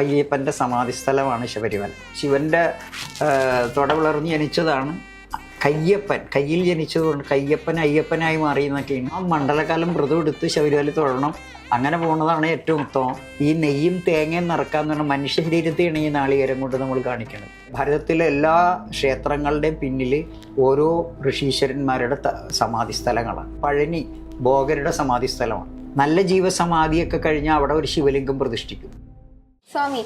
അയ്യപ്പന്റെ സമാധി സ്ഥലമാണ് ശബരിമല ശിവന്റെ തൊടവിളർന്ന് ജനിച്ചതാണ് കയ്യപ്പൻ. കയ്യിൽ ജനിച്ചതുകൊണ്ട് കയ്യപ്പൻ അയ്യപ്പനായി മാറി എന്നൊക്കെയാണ് ആ മണ്ഡലകാലം വ്രതം എടുത്ത് ശബരിമല തൊഴണം അങ്ങനെ പോകുന്നതാണ് ഏറ്റവും ഉത്തമം. ഈ നെയ്യും തേങ്ങയും നിറക്കാന്ന് പറഞ്ഞാൽ മനുഷ്യ ശരീരത്തെയാണ് ഈ നാളികേരം കൊണ്ട് നമ്മൾ കാണിക്കുന്നത് ഭാരതത്തിലെ എല്ലാ ക്ഷേത്രങ്ങളുടെയും പിന്നിൽ ഓരോ ഋഷീശ്വരന്മാരുടെ സമാധി സ്ഥലങ്ങളാണ് പഴനി ഭോഗരുടെ സമാധി സ്ഥലമാണ് നല്ല ജീവസമാധിയൊക്കെ കഴിഞ്ഞാൽ അവിടെ ഒരു ശിവലിംഗം പ്രതിഷ്ഠിക്കും. സ്വാമി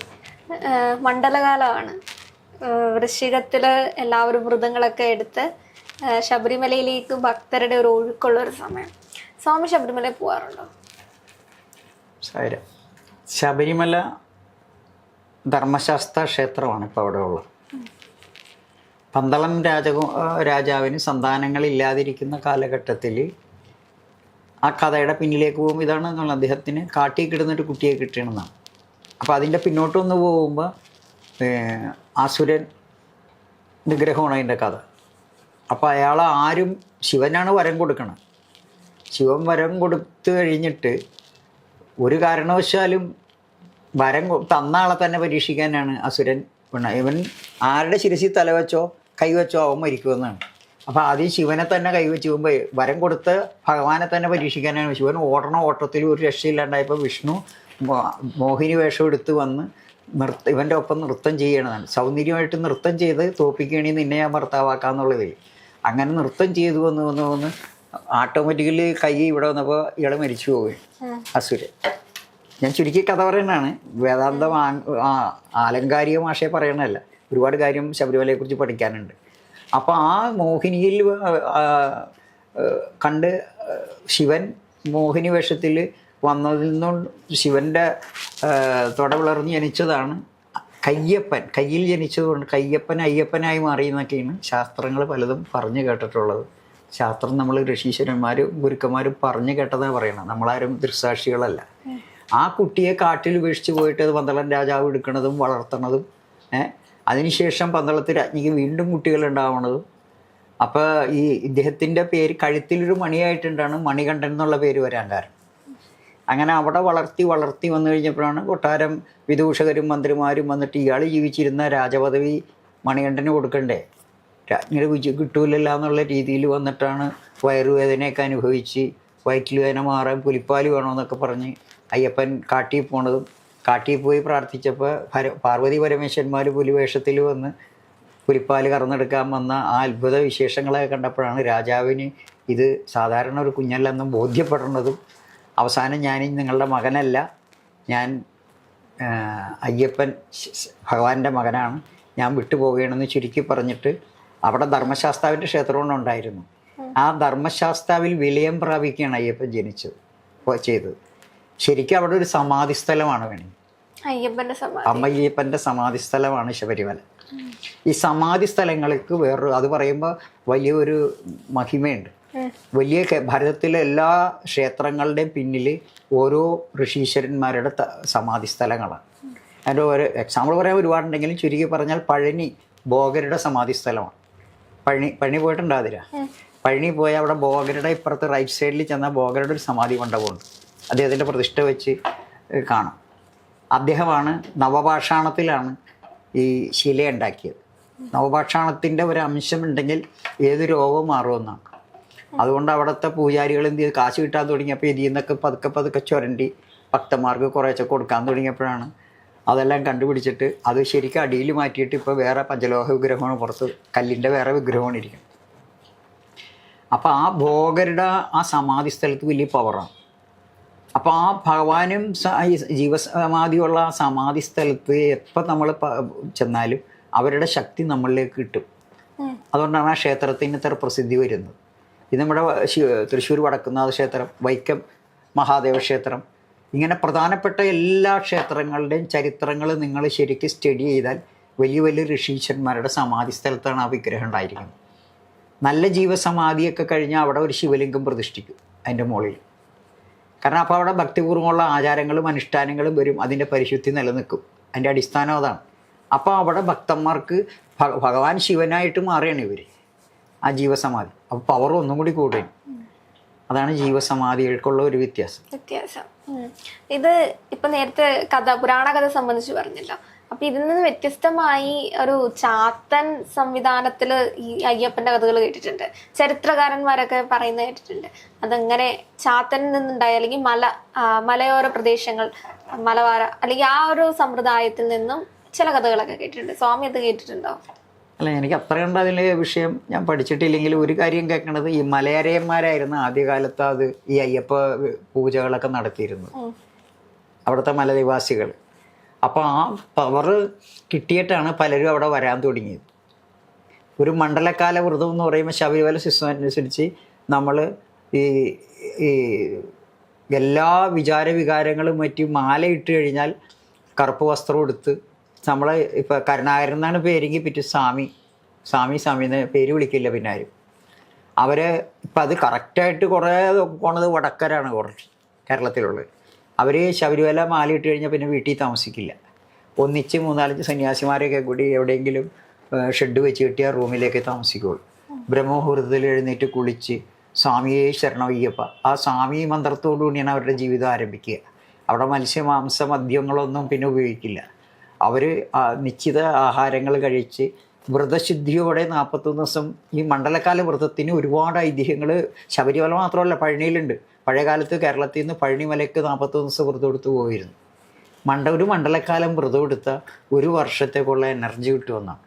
മണ്ഡലകാലമാണ്. വൃശ്ചികത്തിൽ എല്ലാവരും വ്രതങ്ങളൊക്കെ എടുത്ത് ശബരിമലയിലേക്ക് ഭക്തരുടെ ഒരു ഒഴുക്കുള്ള ഒരു സമയം. സ്വാമി ശബരിമല പോവാറുണ്ടോ? സാരം ശബരിമല ധർമ്മശാസ്ത്ര ക്ഷേത്രമാണ് ഇപ്പോൾ അവിടെ ഉള്ളത്. പന്തളം രാജ രാജാവിന് സന്താനങ്ങൾ ഇല്ലാതിരിക്കുന്ന കാലഘട്ടത്തിൽ ആ കഥയുടെ പിന്നിലേക്ക് പോകും. ഇതാണ് അദ്ദേഹത്തിന് കാട്ടിൽ കിടന്നൊരു കുട്ടിയെ കിട്ടണമെന്നാണ് അപ്പോൾ അതിന്റെ പിന്നോട്ട് ഒന്ന് പോകുമ്പോൾ അസുരൻ നിഗ്രഹമാണ് അതിന്റെ കഥ. അപ്പോൾ അയാൾ ആരും ശിവനാണ് വരം കൊടുക്കണം ശിവൻ വരം കൊടുത്തു കഴിഞ്ഞിട്ട് ഒരു കാരണവശാലും വരം തന്ന ആളെ തന്നെ പരീക്ഷിക്കാനാണ് അസുരൻ പെണ്ണ ഇവൻ ആരുടെ ശിരസിൽ തലവെച്ചോ കൈവച്ചോ അവൻ മരിക്കുമെന്നാണ്. അപ്പോൾ ആദ്യം ശിവനെ തന്നെ കൈവച്ച് പോകുമ്പോൾ വരം കൊടുത്ത് ഭഗവാനെ തന്നെ പരീക്ഷിക്കാനാണ്. ശിവൻ ഓടണ ഓട്ടത്തിൽ ഒരു രക്ഷയില്ലാണ്ടായപ്പോൾ വിഷ്ണു മോഹിനി വേഷം എടുത്ത് വന്ന് നൃത്ത ഇവന്റെ ഒപ്പം നൃത്തം ചെയ്യണതാണ്. സൗന്ദര്യമായിട്ട് നൃത്തം ചെയ്ത് തോപ്പിക്കുകയാണെങ്കിൽ നിന്നെ ഞാൻ ഭർത്താവാക്കാന്നുള്ളതേ. അങ്ങനെ നൃത്തം ചെയ്തു വന്ന് വന്ന് വന്ന് ഓട്ടോമാറ്റിക്കലി കൈ ഇവിടെ വന്നപ്പോൾ ഇയാൾ മരിച്ചു പോവുകയും അസുരൻ. ഞാൻ ചുരുക്കി കഥ പറയുന്നതാണ്. വേദാന്തം ആലങ്കാരിക ഭാഷയെ പറയണതല്ല. ഒരുപാട് കാര്യം ശബരിമലയെക്കുറിച്ച് പഠിക്കാനുണ്ട്. അപ്പോൾ ആ മോഹിനിയിൽ കണ്ട് ശിവൻ മോഹിനി വേഷത്തിൽ വന്നതിൽ നിന്നും ശിവന്റെ തുട വിളർന്ന് ജനിച്ചതാണ്. കയ്യപ്പൻ കയ്യിൽ ജനിച്ചതുകൊണ്ട് കയ്യപ്പൻ അയ്യപ്പനായി മാറി എന്നൊക്കെയാണ് ശാസ്ത്രങ്ങൾ പലതും പറഞ്ഞു കേട്ടിട്ടുള്ളത്. ശാസ്ത്രം നമ്മൾ ഋഷീശ്വരന്മാരും ഗുരുക്കന്മാരും പറഞ്ഞു കേട്ടതാണ് പറയണം. നമ്മളാരും ദൃസാക്ഷികളല്ല ആ കുട്ടിയെ കാട്ടിൽ ഉപേക്ഷിച്ച് പോയിട്ട് അത് പന്തളം രാജാവ് എടുക്കുന്നതും വളർത്തണതും ഏഹ് അതിനുശേഷം പന്തളത്തിൽ രാജ്ഞിക്ക് വീണ്ടും കുട്ടികൾ ഉണ്ടാവണതും. അപ്പോൾ ഈ ഇദ്ദേഹത്തിന്റെ പേര് കഴുത്തിലൊരു മണിയായിട്ടുണ്ടാണ് മണികണ്ഠൻ എന്നുള്ള പേര് വരാൻ കാരണം. അങ്ങനെ അവിടെ വളർത്തി വളർത്തി വന്നു കഴിഞ്ഞപ്പോഴാണ് കൊട്ടാരം വിദൂഷകരും മന്ത്രിമാരും വന്നിട്ട് ഇയാൾ ജീവിച്ചിരുന്ന രാജപദവി മണികണ്ഠന് കൊടുക്കണ്ടേ? രാജ്ഞിയുടെ വിജയം കിട്ടൂലല്ല എന്നുള്ള രീതിയിൽ വന്നിട്ടാണ് വയറുവേദനയൊക്കെ അനുഭവിച്ച് വയറ്റിൽ വേദന മാറാൻ പുലിപ്പാൽ വേണമെന്നൊക്കെ പറഞ്ഞ് അയ്യപ്പൻ കാട്ടിൽ പോണതും കാട്ടിൽ പോയി പ്രാർത്ഥിച്ചപ്പോൾ ഭര പാർവതി പരമേശ്വരന്മാർ പുലിവേഷത്തിൽ വന്ന് പുലിപ്പാൽ കറന്നെടുക്കാൻ വന്ന ആ അത്ഭുത വിശേഷങ്ങളെ കണ്ടപ്പോഴാണ് രാജാവിന് ഇത് സാധാരണ ഒരു കുഞ്ഞല്ലെന്നും ബോധ്യപ്പെടുന്നതും അവസാനം ഞാൻ നിങ്ങളുടെ മകനല്ല. ഞാൻ അയ്യപ്പൻ ഭഗവാന്റെ മകനാണ്. ഞാൻ വിട്ടുപോവുകയാണെന്ന് ചുരുക്കി പറഞ്ഞിട്ട് അവിടെ ധർമ്മശാസ്താവിന്റെ ക്ഷേത്രമാണ് ഉണ്ടായിരുന്നു. ആ ധർമ്മശാസ്താവിൽ വിലയം പ്രാപിക്കുകയാണ് അയ്യപ്പൻ ജനിച്ചത് ചെയ്തത്. ശരിക്കും അവിടെ ഒരു സമാധി സ്ഥലമാണ് വേണി. അമ്മയ്യപ്പന്റെ സമാധി. സ്ഥലമാണ് ശബരിമല. ഈ സമാധി സ്ഥലങ്ങൾക്ക് വേറൊരു അത് പറയുമ്പോൾ വലിയൊരു മഹിമയുണ്ട്. വലിയ ഭാരതത്തിലെ എല്ലാ ക്ഷേത്രങ്ങളുടെയും പിന്നിൽ ഓരോ ഋഷീശ്വരന്മാരുടെ സമാധി സ്ഥലങ്ങളാണ്. അതിന്റെ ഒരു എക്സാമ്പിൾ പറയാൻ ഒരുപാടുണ്ടെങ്കിലും ചുരുക്കി പറഞ്ഞാൽ പഴനി ഭോഗരുടെ സമാധി സ്ഥലമാണ്. പഴനി പഴനി പോയിട്ടുണ്ടാതിര പഴനി പോയ അവിടെ ഭോഗരുടെ ഇപ്പുറത്ത് റൈറ്റ് സൈഡിൽ ചെന്നാൽ ഭോഗരുടെ ഒരു സമാധി മണ്ഡപമുണ്ട്. അദ്ദേഹത്തിന്റെ പ്രതിഷ്ഠ വെച്ച് കാണാം. അദ്ദേഹമാണ് നവപാഷാണത്തിലാണ് ഈ ശില ഉണ്ടാക്കിയത് നവപാഷാണത്തിന്റെ ഒരു അംശം ഉണ്ടെങ്കിൽ ഏത് രോഗവും മാറുമെന്നാണ്. അതുകൊണ്ട് അവിടുത്തെ പൂജാരികൾ എന്ത് ചെയ്തു? കാശ് കിട്ടാൻ തുടങ്ങിയപ്പോൾ ഇതിൽ നിന്നൊക്കെ പതുക്കെ പതുക്കെ ചുരണ്ടി ഭക്തന്മാർക്ക് കുറേശ്ശെ കൊടുക്കാൻ തുടങ്ങിയപ്പോഴാണ് അതെല്ലാം കണ്ടുപിടിച്ചിട്ട് അത് ശരിക്കും അടിയിൽ മാറ്റിയിട്ട് ഇപ്പോൾ വേറെ പഞ്ചലോഹ വിഗ്രഹമാണ് പുറത്ത്. കല്ലിന്റെ വേറെ വിഗ്രഹമാണ് ഇരിക്കുന്നത്. അപ്പോൾ ആ ഭോഗരുടെ ആ സമാധി സ്ഥലത്ത് വലിയ പവറാണ് അപ്പോൾ ആ ഭഗവാനും ജീവസമാധിയുള്ള ആ സമാധി സ്ഥലത്ത് എപ്പോൾ നമ്മൾ ചെന്നാലും അവരുടെ ശക്തി നമ്മളിലേക്ക് കിട്ടും. അതുകൊണ്ടാണ് ആ ക്ഷേത്രത്തിന് ഇത്ര പ്രസിദ്ധി വരുന്നത്. ഇത് നമ്മുടെ തൃശ്ശൂർ വടക്കുന്നാഥ ക്ഷേത്രം വൈക്കം മഹാദേവ ക്ഷേത്രം. ഇങ്ങനെ പ്രധാനപ്പെട്ട എല്ലാ ക്ഷേത്രങ്ങളുടെയും ചരിത്രങ്ങൾ നിങ്ങൾ ശരിക്കും സ്റ്റഡി ചെയ്താൽ വലിയ വലിയ ഋഷീശ്വരന്മാരുടെ സമാധി സ്ഥലത്താണ് ആ വിഗ്രഹം ഉണ്ടായിരിക്കുന്നത്. നല്ല ജീവസമാധിയൊക്കെ കഴിഞ്ഞാൽ അവിടെ ഒരു ശിവലിംഗം പ്രതിഷ്ഠിക്കും അതിന്റെ മുകളിൽ. കാരണം അപ്പോൾ അവിടെ ഭക്തിപൂർവമുള്ള ആചാരങ്ങളും അനുഷ്ഠാനങ്ങളും വരും അതിന്റെ പരിശുദ്ധി നിലനിൽക്കും. അതിന്റെ അടിസ്ഥാനം അതാണ്. അപ്പോൾ അവിടെ ഭക്തന്മാർക്ക് ഭഗവാൻ ശിവനായിട്ട് മാറിയാണ് ഇവർ. ആ ജീവസമാധി. അപ്പോൾ പവർ ഒന്നും കൂടി കൂടുകയും അതാണ് ജീവസമാധികൾക്കുള്ള ഒരു വ്യത്യാസം. വ്യത്യാസം. ഇത് ഇപ്പൊ നേരത്തെ കഥ പുരാണ കഥ സംബന്ധിച്ച് പറഞ്ഞല്ലോ. അപ്പൊ ഇതിൽ നിന്ന് വ്യത്യസ്തമായി ഒരു ചാത്തൻ സംവിധാനത്തിൽ ഈ അയ്യപ്പന്റെ കഥകൾ കേട്ടിട്ടുണ്ട്. ചരിത്രകാരന്മാരൊക്കെ പറയുന്നത് കേട്ടിട്ടുണ്ട്. അതങ്ങനെ ചാത്തനിൽ നിന്നുണ്ടായ അല്ലെങ്കിൽ മല മലയോര പ്രദേശങ്ങൾ മലവാര അല്ലെങ്കിൽ ആ ഒരു സമ്പ്രദായത്തിൽ നിന്നും ചില കഥകളൊക്കെ കേട്ടിട്ടുണ്ട്. സ്വാമി അത് കേട്ടിട്ടുണ്ടോ? അല്ല എനിക്ക് അത്ര കണ്ട അതിലെ വിഷയം. ഞാൻ പഠിച്ചിട്ടില്ലെങ്കിൽ ഒരു കാര്യം കേൾക്കണത് ഈ മലയരയന്മാരായിരുന്നു ആദ്യകാലത്ത് അത് ഈ അയ്യപ്പ പൂജകളൊക്കെ നടത്തിയിരുന്നു. അവിടുത്തെ മലനിവാസികൾ അപ്പോൾ ആ പവർ കിട്ടിയിട്ടാണ് പലരും അവിടെ വരാൻ തുടങ്ങിയത്. ഒരു മണ്ഡലകാല വ്രതം എന്ന് പറയുമ്പോൾ ശബരിമല സിസ്റ്റം അനുസരിച്ച് നമ്മൾ ഈ ഈ എല്ലാ വിചാര വികാരങ്ങളും മറ്റും മാല ഇട്ട് കഴിഞ്ഞാൽ കറുപ്പ് വസ്ത്രം എടുത്ത് നമ്മൾ ഇപ്പോൾ കരുണാകരൻ എന്നാണ് പേരെങ്കിൽ പിറ്റു സ്വാമി. സ്വാമി സ്വാമി എന്ന് പേര് വിളിക്കില്ല പിന്നെ ആരും. അവർ ഇപ്പം അത് കറക്റ്റായിട്ട് കുറേ പോണത് വടക്കരാണ് കുറച്ച് കേരളത്തിലുള്ളത്. അവർ ശബരിമല മാല ഇട്ട് കഴിഞ്ഞാൽ പിന്നെ വീട്ടിൽ താമസിക്കില്ല. ഒന്നിച്ച് മൂന്നാലഞ്ച് സന്യാസിമാരെയൊക്കെ കൂടി എവിടെയെങ്കിലും ഷെഡ് വെച്ച് കിട്ടിയ റൂമിലേക്ക് താമസിക്കുള്ളൂ. ബ്രഹ്മമുഹൂർത്തത്തിൽ എഴുന്നേറ്റ് കുളിച്ച് സ്വാമിയെ ശരണയ്യപ്പ ആ സ്വാമി മന്ത്രത്തോടു കൂടിയാണ് അവരുടെ ജീവിതം ആരംഭിക്കുക. അവിടെ മത്സ്യ മാംസ മദ്യങ്ങളൊന്നും പിന്നെ ഉപയോഗിക്കില്ല. അവർ നിശ്ചിത ആഹാരങ്ങൾ കഴിച്ച് വ്രതശുദ്ധിയോടെ നാൽപ്പത്തൊന്ന് ദിവസം ഈ മണ്ഡലകാല വ്രതത്തിന് ഒരുപാട് ഐതിഹ്യങ്ങൾ ശബരിമല മാത്രമല്ല പഴനിയിലുണ്ട്. പഴയകാലത്ത് കേരളത്തിൽ നിന്ന് പഴനിമലയ്ക്ക് നാൽപ്പത്തൊന്ന് ദിവസം വ്രതം എടുത്ത് പോയിരുന്നു. മണ്ഡ ഒരു മണ്ഡലക്കാലം വ്രതം എടുത്ത ഒരു വർഷത്തേക്കുള്ള എനർജി കിട്ടുമെന്നാണ്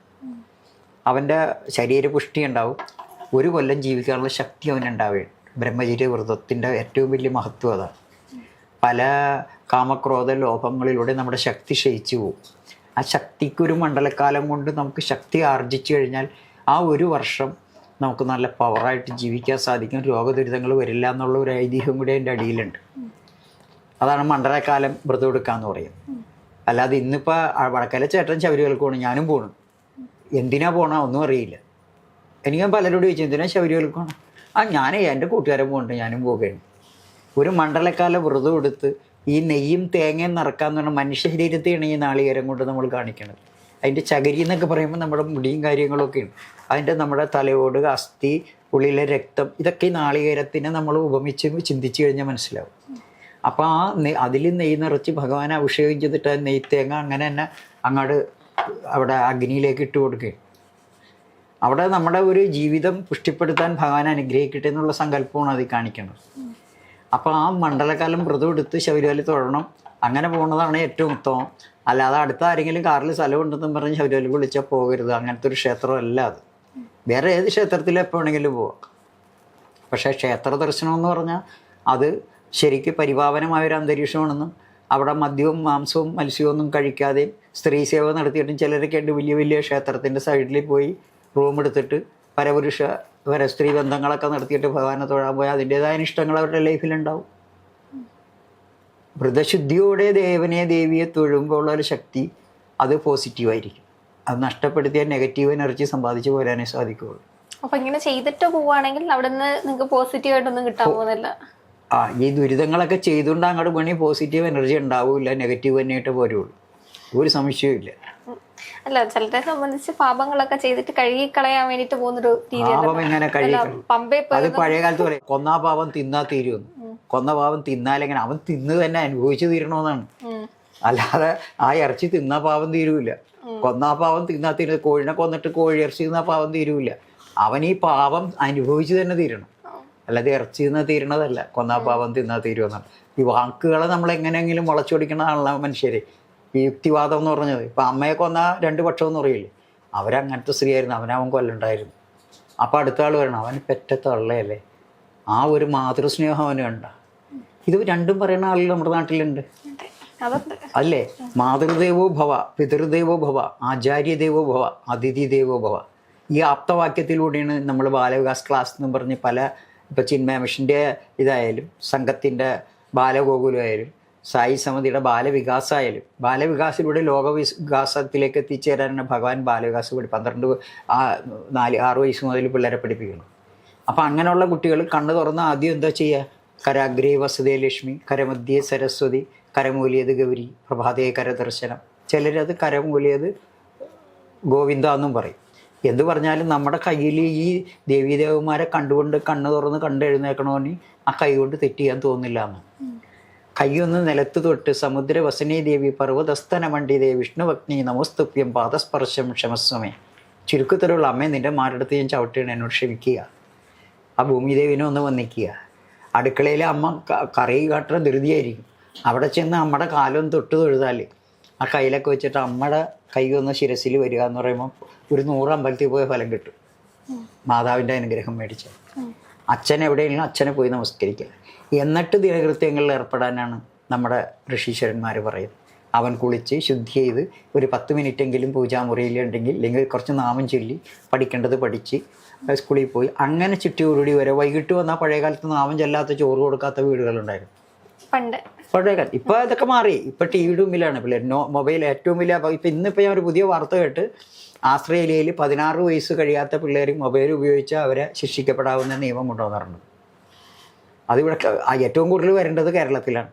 അവന്റെ ശരീരപുഷ്ടി ഉണ്ടാവും. ഒരു കൊല്ലം ജീവിക്കാനുള്ള ശക്തി അവനുണ്ടാവുകയാണ്. ബ്രഹ്മചര്യ വ്രതത്തിന്റെ ഏറ്റവും വലിയ മഹത്വം അതാണ്. പല കാമക്രോധ ലോഭങ്ങളിലൂടെ നമ്മുടെ ശക്തി ക്ഷയിച്ചു പോകും. ആ ശക്തിക്കൊരു മണ്ഡലക്കാലം കൊണ്ട് നമുക്ക് ശക്തി ആർജിച്ചു കഴിഞ്ഞാൽ ആ ഒരു വർഷം നമുക്ക് നല്ല പവറായിട്ട് ജീവിക്കാൻ സാധിക്കും. രോഗദുരിതങ്ങൾ വരില്ല എന്നുള്ള ഒരു ഐതിഹ്യം കൂടി അതിന്റെ അടിയിലുണ്ട്. അതാണ് മണ്ഡലക്കാലം വ്രതം എടുക്കാന്ന് പറയും അല്ലാതെ ഇന്നിപ്പോൾ വടക്കല ചേട്ടൻ ശബരിമലക്ക് പോകണം ഞാനും പോകണം എന്തിനാ പോണ ഒന്നും അറിയില്ല. എനിക്ക് പലരോട് ചോദിച്ചു എന്തിനാ ശബരിമലക്ക് പോകണം ആ ഞാനേ എന്റെ കൂട്ടുകാരൻ പോകുന്നുണ്ട് ഞാനും പോകുകയാണ് ഒരു മണ്ഡലക്കാല വ്രതം എടുത്ത് ഈ നെയ്യും തേങ്ങയും നിറക്കാന്ന് പറഞ്ഞാൽ മനുഷ്യ ശരീരത്തെയാണ് ഈ നാളികേരം കൊണ്ട് നമ്മൾ കാണിക്കുന്നത് അതിന്റെ ചകരി എന്നൊക്കെ പറയുമ്പോൾ നമ്മുടെ മുടിയും കാര്യങ്ങളൊക്കെയാണ് അതിന്റെ നമ്മുടെ തലയോട് അസ്ഥി ഉള്ളിലെ രക്തം ഇതൊക്കെ ഈ നാളികേരത്തിനെ നമ്മൾ ഉപമിച്ച് ചിന്തിച്ചു കഴിഞ്ഞാൽ മനസ്സിലാവും. അപ്പോൾ ആ നെയ് അതിൽ നെയ്യ് നിറച്ച് ഭഗവാൻ അഭിഷേകം ചെയ്തിട്ട് നെയ്യ് തേങ്ങ അങ്ങനെ തന്നെ അങ്ങോട്ട് അവിടെ അഗ്നിയിലേക്ക് ഇട്ട് കൊടുക്കുകയും അവിടെ നമ്മുടെ ഒരു ജീവിതം പുഷ്ടിപ്പെടുത്താൻ ഭഗവാൻ അനുഗ്രഹിക്കട്ടെ എന്നുള്ള സങ്കല്പമാണ് അത് കാണിക്കുന്നത് അപ്പോൾ ആ മണ്ഡലകാലം വ്രതം എടുത്ത് ശബരിമല തൊഴണം. അങ്ങനെ പോകുന്നതാണ് ഏറ്റവും ഉത്തമം. അല്ലാതെ അടുത്ത ആരെങ്കിലും കാറിൽ സ്ഥലം ഉണ്ടെന്നും പറഞ്ഞ് ശബരിമല വിളിച്ചാൽ പോകരുത്. അങ്ങനത്തെ ഒരു ക്ഷേത്രമല്ല അത്. വേറെ ഏത് ക്ഷേത്രത്തിലും എപ്പോൾ വേണമെങ്കിലും പോവാം. പക്ഷേ ക്ഷേത്ര ദർശനം എന്ന് പറഞ്ഞാൽ അത് ശരിക്കും പരിപാവനമായ ഒരു അന്തരീക്ഷമാണെന്നും അവിടെ മദ്യവും മാംസവും മത്സ്യവും ഒന്നും കഴിക്കാതെയും സ്ത്രീ സേവ നടത്തിയിട്ടും ചിലരൊക്കെ ഉണ്ട് വലിയ വലിയ ക്ഷേത്രത്തിന്റെ സൈഡിൽ പോയി റൂം എടുത്തിട്ട് പരപുരുഷ പരസ്ത്രീ ബന്ധങ്ങളൊക്കെ നടത്തിയിട്ട് ഭഗവാനെ തൊഴാൻ പോയാൽ അതിന്റെതായ ഇഷ്ടങ്ങൾ അവരുടെ ലൈഫിലുണ്ടാവും. വ്രതശുദ്ധിയോടെ ദേവനെ ദേവിയെ തൊഴുമ്പോൾ ഉള്ള ഒരു ശക്തി അത് പോസിറ്റീവായിരിക്കും അത് നഷ്ടപ്പെടുത്തിയ നെഗറ്റീവ് എനർജി സമ്പാദിച്ചു പോരാനേ സാധിക്കുകയുള്ളൂ. അപ്പൊ ഇങ്ങനെ ചെയ്തിട്ട് പോവാണെങ്കിൽ അവിടെ നിന്ന് നിങ്ങൾക്ക് പോസിറ്റീവ് ആയിട്ടൊന്നും കിട്ടാൻ പോകുന്നില്ല. ആ ഈ ദുരിതങ്ങളൊക്കെ ചെയ്തുകൊണ്ട് അങ്ങോട്ട് പണി പോസിറ്റീവ് എനർജി ഉണ്ടാവില്ല നെഗറ്റീവ് തന്നെയായിട്ട് പോരുള്ളൂ. ഒരു സംശയവും ഇല്ല. അല്ല ചിലരെ സംബന്ധിച്ച് പാപങ്ങളൊക്കെ ചെയ്തിട്ട് കഴുകി കളയാൻ വേണ്ടിട്ട് പോകുന്നൊരു രീതി പമ്പേ അത് പഴയ കാലത്ത് പറയും കൊന്നാ പാപം തിന്നാ തീരുമെന്ന്. കൊന്ന പാപം തിന്നാലെങ്ങനെ അവൻ തിന്ന് തന്നെ അനുഭവിച്ചു തീരണമെന്നാണ്. അല്ലാതെ ആ ഇറച്ചി തിന്നാ പാവം തീരൂല കൊന്നാ പാവം തിന്നാ തീരുക കോഴിനെ കൊന്നിട്ട് കോഴി ഇറച്ചി തിന്നാ പാവം തീരൂല അവൻ ഈ പാവം അനുഭവിച്ചു തന്നെ തീരണം. അല്ലാതെ ഇറച്ചി തിന്നാ തീരണതല്ല. കൊന്നാ പാവം തിന്നാ തീരുമെന്നാണ്. ഈ വാക്കുകളെ നമ്മൾ എങ്ങനെയെങ്കിലും മുളച്ചൊടിക്കണതാണല്ലോ മനുഷ്യര്. ഈ യുക്തിവാദം എന്ന് പറഞ്ഞത്. ഇപ്പം അമ്മയെ കൊന്ന രണ്ട് പക്ഷമെന്ന് പറയില്ലേ? അവരങ്ങനത്തെ സ്ത്രീയായിരുന്നു. അവനവൻ കൊല്ലണ്ടായിരുന്നു. അപ്പം അടുത്ത ആൾ വരണം അവന് പെറ്റ തള്ളയല്ലേ? ആ ഒരു മാതൃസ്നേഹം അവന് കണ്ട ഇത് രണ്ടും പറയുന്ന ആളുകൾ നമ്മുടെ നാട്ടിലുണ്ട്. അല്ലേ? മാതൃദേവോ ഭവ പിതൃദേവോ ഭവ ആചാര്യദേവോ ഭവ അതിഥി ദേവോ ഭവ. ഈ ആപ്തവാക്യത്തിലൂടെയാണ് നമ്മൾ ബാലവികാസ് ക്ലാസ് എന്ന് പറഞ്ഞ് പല ഇപ്പം ചിന്മയ ഇതായാലും സംഘത്തിന്റെ ബാലഗോകുലമായാലും സായി സമിതിയുടെ ബാലവികാസായാലും ബാലവികാസിലൂടെ ലോകവികാസത്തിലേക്ക് എത്തിച്ചേരാനാണ് ഭഗവാൻ ബാലവികാസ് പഠി പന്ത്രണ്ട് നാല് ആറ് വയസ്സ് മുതൽ പിള്ളേരെ പഠിപ്പിക്കുന്നു. അപ്പം അങ്ങനെയുള്ള കുട്ടികൾ കണ്ണു തുറന്ന് ആദ്യം എന്താ ചെയ്യുക? കരാഗ്രേ വസുദേ ലക്ഷ്മി കരമധ്യേ സരസ്വതി കരമൂലിയത് ഗൗരി പ്രഭാതേ കരദർശനം. ചിലരത് കരമൂലിയത് ഗോവിന്ദ എന്നും പറയും. എന്ത് പറഞ്ഞാലും നമ്മുടെ കയ്യിൽ ഈ ദേവീദേവന്മാരെ കണ്ടുകൊണ്ട് കണ്ണു തുറന്ന് കണ്ടെഴുന്നേക്കണമെന്ന് ആ കൈ കൊണ്ട് തെറ്റ് ചെയ്യാൻ തോന്നില്ല എന്ന്. കൈയൊന്ന് നിലത്ത് തൊട്ട് സമുദ്രവസനീ ദേവി പർവതസ്ഥന മണ്ഡിതേ വിഷ്ണുഭഗ്നി നമസ്തുപ്യം പാദസ്പർശം ക്ഷമസ്വമേ. ചുരുക്കത്തിലുള്ള അമ്മ നിന്റെ മാരടുത്ത് ഞാൻ ചവിട്ടിയാണ് എന്നോട് ക്ഷമിക്കുക. ആ ഭൂമിദേവിനെ ഒന്ന് വന്നിക്കുക അടുക്കളയിലെ അമ്മ കറി കാട്ടുന്ന ധൃതിയായിരിക്കും. അവിടെ ചെന്ന് അമ്മയുടെ കാലം തൊട്ട് തൊഴുതാൽ ആ കയ്യിലൊക്കെ വെച്ചിട്ട് അമ്മയുടെ കൈ ഒന്ന് ശിരസിൽ വരിക എന്ന് പറയുമ്പോൾ ഒരു നൂറ് അമ്പലത്തിൽ പോയ ഫലം കിട്ടും. മാതാവിന്റെ അനുഗ്രഹം മേടിച്ച. അച്ഛൻ എവിടെയെങ്കിലും അച്ഛനെ പോയി നമസ്കരിക്കുക എന്നിട്ട് ദിനകൃത്യങ്ങളിൽ ഏർപ്പെടാനാണ് നമ്മുടെ ഋഷീശ്വരന്മാർ പറയുന്നത്. അവൻ കുളിച്ച് ശുദ്ധി ചെയ്ത് ഒരു പത്ത് മിനിറ്റെങ്കിലും പൂജാമുറിയിലുണ്ടെങ്കിൽ അല്ലെങ്കിൽ കുറച്ച് നാമം ചൊല്ലി പഠിക്കേണ്ടത് പഠിച്ച് സ്കൂളിൽ പോയി. അങ്ങനെ ചുറ്റിയോടുകൂടി വരെ. വൈകിട്ട് വന്നാൽ പഴയ കാലത്ത് നാമം ചെല്ലാത്ത ചോറ് കൊടുക്കാത്ത വീടുകളുണ്ടായിരുന്നു. പണ്ട്. പഴയ ഇപ്പൊ ഇതൊക്കെ മാറി. ഇപ്പൊ ടി വിയുടെ മുമ്പിലാണ് പിള്ളേർ നോ മൊബൈൽ ഏറ്റവും വലിയ ഇപ്പൊ ഇന്നിപ്പോ ഇന്നിപ്പോൾ ഞാൻ ഒരു പുതിയ വാർത്ത കേട്ട് ആസ്ട്രേലിയയിൽ പതിനാറ് വയസ്സ് കഴിയാത്ത പിള്ളേർ മൊബൈൽ ഉപയോഗിച്ച് അവരെ ശിക്ഷിക്കപ്പെടാവുന്ന നിയമം കൊണ്ടുവന്നിട്ടുണ്ട്. അതിവിടെ ഏറ്റവും കൂടുതൽ വരേണ്ടത് കേരളത്തിലാണ്.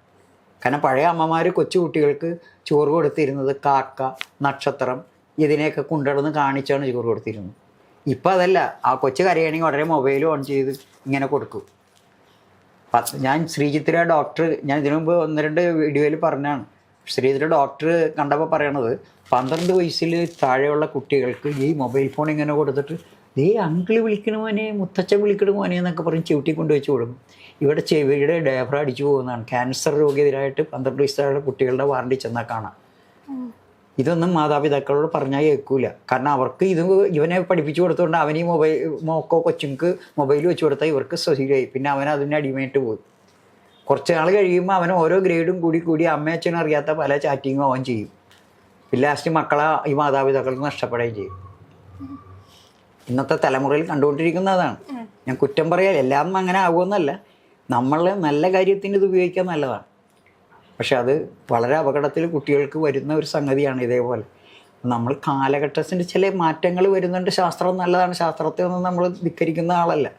കാരണം പഴയ അമ്മമാർ കൊച്ചു കുട്ടികൾക്ക് ചോറ് കൊടുത്തിരുന്നത് കാക്ക നക്ഷത്രം ഇതിനെയൊക്കെ കൊണ്ടുനടന്ന് കാണിച്ചാണ് ചോറ് കൊടുത്തിരുന്നത്. ഇപ്പം അതല്ല ആ കൊച്ചു കരയാണെങ്കിൽ ഉടനെ മൊബൈൽ ഓൺ ചെയ്ത് ഇങ്ങനെ കൊടുക്കും. ഞാൻ ശ്രീജിത്തിര ഡോക്ടർ ഞാൻ ഇതിനു മുമ്പ് ഒന്ന് രണ്ട് വീഡിയോയിൽ പറഞ്ഞാണ് ശ്രീചിത്ര ഡോക്ടർ കണ്ടപ്പോൾ പറയണത് പന്ത്രണ്ട് വയസ്സിൽ താഴെയുള്ള കുട്ടികൾക്ക് ഈ മൊബൈൽ ഫോൺ ഇങ്ങനെ കൊടുത്തിട്ട് ദേ അങ്കിൾ വിളിക്കണ മോനെ മുത്തച്ഛൻ വിളിക്കണ മോനെ എന്നൊക്കെ പറഞ്ഞ് ചവിട്ടി കൊണ്ട് വെച്ച് ഇവിടെ ചെവിയുടെ ഡയഫ്ര അടിച്ചു പോകുന്നതാണ്. ക്യാൻസർ രോഗിതരായിട്ട് പന്ത്രണ്ട് വയസ്സായുള്ള കുട്ടികളുടെ വാറണ്ടി ചെന്നാൽ കാണാം. ഇതൊന്നും മാതാപിതാക്കളോട് പറഞ്ഞാൽ കേൾക്കൂല കാരണം അവർക്ക് ഇത് ഇവനെ പഠിപ്പിച്ചു കൊടുത്തുകൊണ്ട് അവനീ മൊബൈൽ മോക്കോ കൊച്ചുങ്ങൾക്ക് മൊബൈൽ വെച്ച് കൊടുത്താൽ ഇവർക്ക് സ്വശീലമായി. പിന്നെ അവൻ അതിന് അടിമയായിട്ട് പോയി കുറച്ച് നാൾ കഴിയുമ്പോൾ അവൻ ഓരോ ഗ്രേഡും കൂടി കൂടി അമ്മയച്ഛനും അറിയാത്ത പല ചാറ്റിങ്ങും അവൻ ചെയ്യും. പിന്നെ ലാസ്റ്റ് മക്കളെ ഈ മാതാപിതാക്കൾക്ക് നഷ്ടപ്പെടുകയും ചെയ്യും. ഇന്നത്തെ തലമുറയിൽ കണ്ടുകൊണ്ടിരിക്കുന്നതാണ്. ഞാൻ കുറ്റം പറയാൻ എല്ലാം അങ്ങനെ ആകുമെന്നല്ല. നമ്മൾ നല്ല കാര്യത്തിന് ഇത് ഉപയോഗിക്കാൻ നല്ലതാണ്. പക്ഷെ അത് വളരെ അപകടത്തിൽ കുട്ടികൾക്ക് വരുന്ന ഒരു സംഗതിയാണ് ഇതേപോലെ. നമ്മൾ കാലഘട്ടത്തിന്റെ ചില മാറ്റങ്ങൾ വരുന്നുണ്ട്. ശാസ്ത്രം നല്ലതാണ്. ശാസ്ത്രത്തെ ഒന്നും നമ്മൾ ധിക്കരിക്കുന്ന ആളല്ല.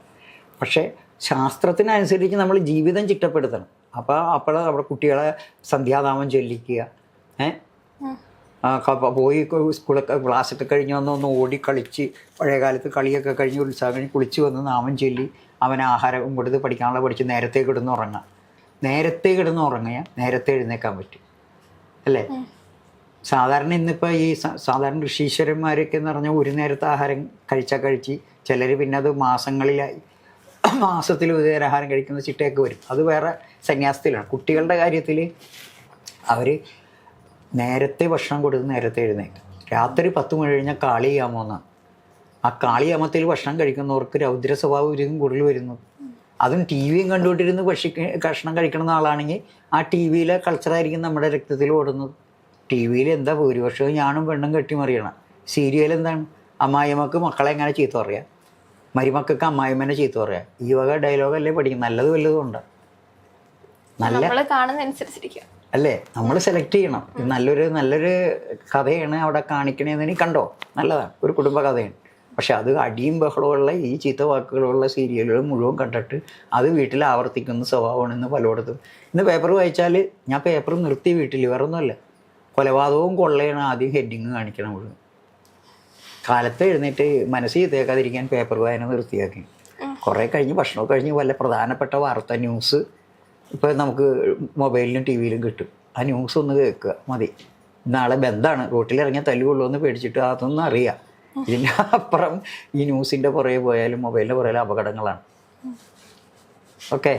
പക്ഷേ ശാസ്ത്രത്തിനനുസരിച്ച് നമ്മൾ ജീവിതം ചിട്ടപ്പെടുത്തണം. അപ്പോൾ അപ്പോൾ നമ്മുടെ കുട്ടികളെ സന്ധ്യാതാമം ചൊല്ലിക്കുക. ഏ? ആ, ക- പോയി സ്കൂളൊക്കെ ക്ലാസ്സൊക്കെ കഴിഞ്ഞ് വന്ന് ഒന്ന് ഓടി കളിച്ച് പഴയ കാലത്ത് കളിയൊക്കെ കഴിഞ്ഞ് ഉത്സാഹം കഴിഞ്ഞ് കുളിച്ച് വന്ന് നാമം ചൊല്ലി അവൻ ആഹാരം കൊടുത്ത് പഠിക്കാനുള്ള പഠിച്ച് നേരത്തെ കിടന്ന് ഉറങ്ങാം. നേരത്തെ കിടന്ന് ഉറങ്ങിയാൽ നേരത്തെ എഴുന്നേക്കാൻ പറ്റും. അല്ലേ? സാധാരണ ഇന്നിപ്പോൾ ഈ സാധാരണ ഋഷീശ്വരന്മാരൊക്കെ എന്ന് പറഞ്ഞാൽ ഒരു നേരത്തെ ആഹാരം കഴിച്ചാൽ കഴിച്ച് ചിലർ പിന്നെ അത് മാസങ്ങളിലായി മാസത്തിൽ ഒരു കഴിക്കുന്ന ചിട്ടയൊക്കെ വരും. അത് വേറെ സന്യാസത്തിലാണ് കുട്ടികളുടെ കാര്യത്തിൽ അവർ നേരത്തെ ഭക്ഷണം കൊടുത്ത് നേരത്തെ എഴുന്നേക്കും രാത്രി പത്ത് മണി കഴിഞ്ഞാൽ കാളിയാമോന്നാണ് ആ കാളിയാമത്തിൽ ഭക്ഷണം കഴിക്കുന്നവർക്ക് രൗദ്ര സ്വഭാവം ഇരിക്കും കൂടുതൽ വരുന്നത് അതും ടി വിയും കണ്ടുകൊണ്ടിരുന്ന് ഭക്ഷി ഭക്ഷണം കഴിക്കുന്ന ആളാണെങ്കിൽ ആ ടി വിയിലെ കൾച്ചറായിരിക്കും നമ്മുടെ രക്തത്തിൽ ഓടുന്നത്. ടി വിയിൽ എന്താ ഭൂരിപക്ഷവും ഞാനും പെണ്ണും കെട്ടിമറിയണം. സീരിയൽ എന്താണ്? അമ്മായിമ്മക്ക് മക്കളെ എങ്ങനെ ചീത്ത പറയാം? മരുമക്കൾക്ക് അമ്മായിമ്മനെ ചീത്ത പറയാ. ഈ വക ഡയലോഗല്ലേ പഠിക്കും നല്ലത് വല്ലതും ഉണ്ട്? നല്ല അല്ലേ? നമ്മൾ സെലക്ട് ചെയ്യണം. നല്ലൊരു നല്ലൊരു കഥയാണ് അവിടെ കാണിക്കണേന്ന് നീ കണ്ടോ? നല്ലതാണ്. ഒരു കുടുംബ കഥയാണ്. പക്ഷെ അത് അടിയും ബഹളമുള്ള ഈ ചീത്ത വാക്കുകളുള്ള സീരിയലുകൾ മുഴുവൻ കണ്ടിട്ട് അത് വീട്ടിൽ ആവർത്തിക്കുന്ന സ്വഭാവമാണ് ഇന്ന് പലയിടത്തും. ഇന്ന് പേപ്പർ വായിച്ചാൽ ഞാൻ പേപ്പർ നിർത്തി വീട്ടിൽ വേറെ ഒന്നുമല്ല കൊലപാതകവും കൊള്ളയാണ് ആദ്യം ഹെഡിങ് കാണിക്കണം മുഴുവൻ. കാലത്ത് എഴുന്നേറ്റ് മനസ്സ് ചെയ്തേക്കാതിരിക്കാൻ പേപ്പർ വായന നിർത്തിയാക്കി കുറേ കഴിഞ്ഞ് ഭക്ഷണമൊക്കെ കഴിഞ്ഞ് വല്ല പ്രധാനപ്പെട്ട വാർത്ത ന്യൂസ് ഇപ്പോൾ നമുക്ക് മൊബൈലിലും ടി വിയിലും കിട്ടും. ആ ന്യൂസ് ഒന്ന് കേൾക്കുക മതി. നാളെ ബന്ധാണ്. റോട്ടിലിറങ്ങിയ തല്ലുകൊള്ളൂ എന്ന് പേടിച്ചിട്ട് അതൊന്നും അറിയാം. ഇതിന്റെ അപ്പുറം ഈ ന്യൂസിന്റെ പുറകെ പോയാലും മൊബൈലിന്റെ പുറകെ അപകടങ്ങളാണ്. ഓക്കെ